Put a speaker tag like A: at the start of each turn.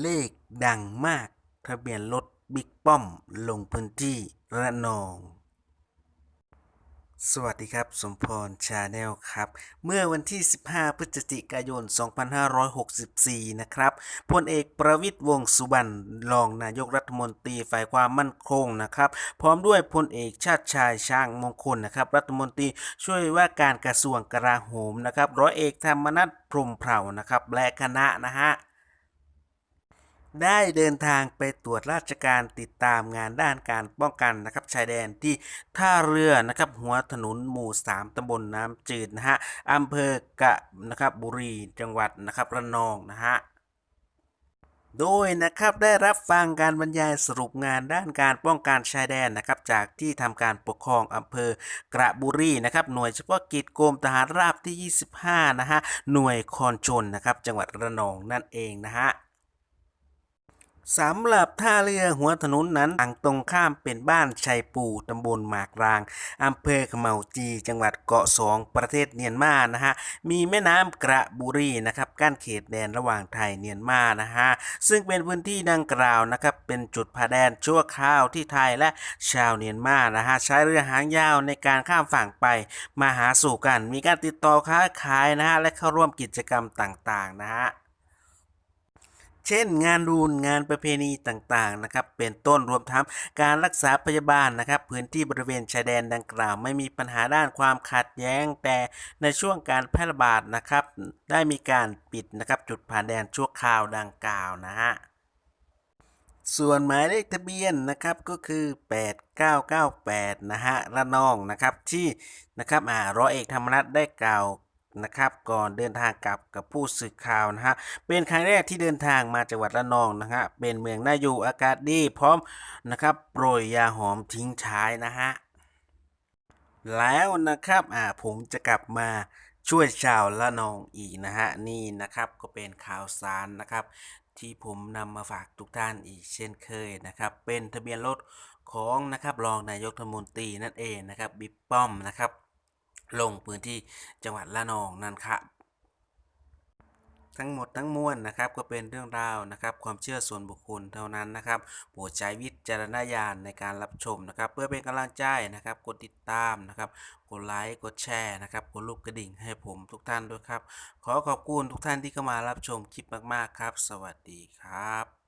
A: เลขดังมาก ทะเบียนรถบิ๊กป้อม ลงพื้นที่ระนอง สวัสดีครับ สมพรชาแนลครับ เมื่อวันที่ 15 พฤศจิกายน 2564 นะครับพลเอกประวิตยวงสุวรรณรองนายกรัฐมนตรีฝ่ายความมั่นคงนะครับ พร้อมด้วยพลเอกชาติชายช่างมงคลนะครับ รัฐมนตรีช่วยว่าการกระทรวงกลาโหมนะครับ ร้อยเอกธรรมนัฐพรมเผ่านะครับ และคณะนะฮะ ได้เดินทางไปตรวจราชการติดตามงานด้านการป้องกันนะครับชายแดนที่ท่าเรือนะครับหัวถนนหมู่ 3ตำบลน้ำจืดนะฮะอำเภอกะนะครับบุรีจังหวัดนะครับระนองนะฮะโดยนะครับได้รับฟังการบรรยายสรุปงานด้านการป้องกันชายแดนนะครับจากที่ทำการปกครองอำเภอกระบุรีนะครับหน่วยเฉพาะกิจกรมทหารราบที่ 25 นะฮะหน่วยคอนชนนะครับจังหวัดระนองนั่นเองนะฮะ สำหรับท่าเรือหัวถนนนั้นฝั่งตรงข้ามเป็นบ้านชัยปูตำบลหมากรางอำเภอขเมาจี จังหวัดเกาะสองประเทศเมียนมานะฮะมีแม่น้ำกระบุรีนะครับกั้นเขตแดนระหว่างไทยเมียนมานะฮะซึ่งเป็นพื้นที่ดังกล่าวนะครับเป็นจุดผ่าแดนชั่วคราวที่ไทยและชาวเมียนมานะฮะใช้เรือหางยาวในการข้ามฝั่งไปมาหาสู่กัน มีการติดต่อค้าขายนะฮะและเข้าร่วมกิจกรรมต่างๆนะฮะ เช่น งานรูนงานประเพณีต่างๆนะครับเป็นต้นรวมทั้งการรักษาพยาบาลนะครับ พื้นที่บริเวณชายแดนดังกล่าว ไม่มีปัญหาด้านความขัดแย้ง แต่ในช่วงการแพร่ระบาดนะครับ ได้มีการปิดนะครับจุดผ่านแดนชั่วคราวดังกล่าวนะฮะส่วนหมายเลขทะเบียนนะครับก็คือ 8998 นะฮะระนองนะครับที่นะครับอ่าร้อยเอกธรรมนัฐได้กล่าว นะครับก่อนเดินทางกลับกับผู้สื่อข่าวนะฮะเป็นครั้งแรกที่เดินทางมาจังหวัดระนองนะฮะเป็นเมืองน่าอยู่อากาศดีพร้อมนะครับโปรยยาหอมทิ้งท้ายนะฮะแล้วนะครับอ่าผมจะกลับมาช่วยชาวละนองอีกนะฮะนี่นะครับก็เป็นข่าวสารนะครับที่ผมนำมาฝากทุกท่านอีกเช่นเคยนะครับเป็นทะเบียนรถของนะครับรองนายกรัฐมนตรีนั่นเองนะครับบิ๊กป้อมนะครับ ลงพื้นที่จังหวัดละนองนั่นครับทั้งหมดทั้งมวลนะครับก็เป็นเรื่องราวนะครับ ความเชื่อส่วนบุคคลเท่านั้นนะครับโปรดใช้วิจารณญาณในการรับชมนะครับ เพื่อเป็นกำลังใจนะครับกดติดตามนะครับกดไลค์กดแชร์นะครับกดรูปกระดิ่งให้ผมทุกท่านด้วยครับ ขอขอบคุณทุกท่านที่เข้ามารับชมคลิปมากๆครับ สวัสดีครับ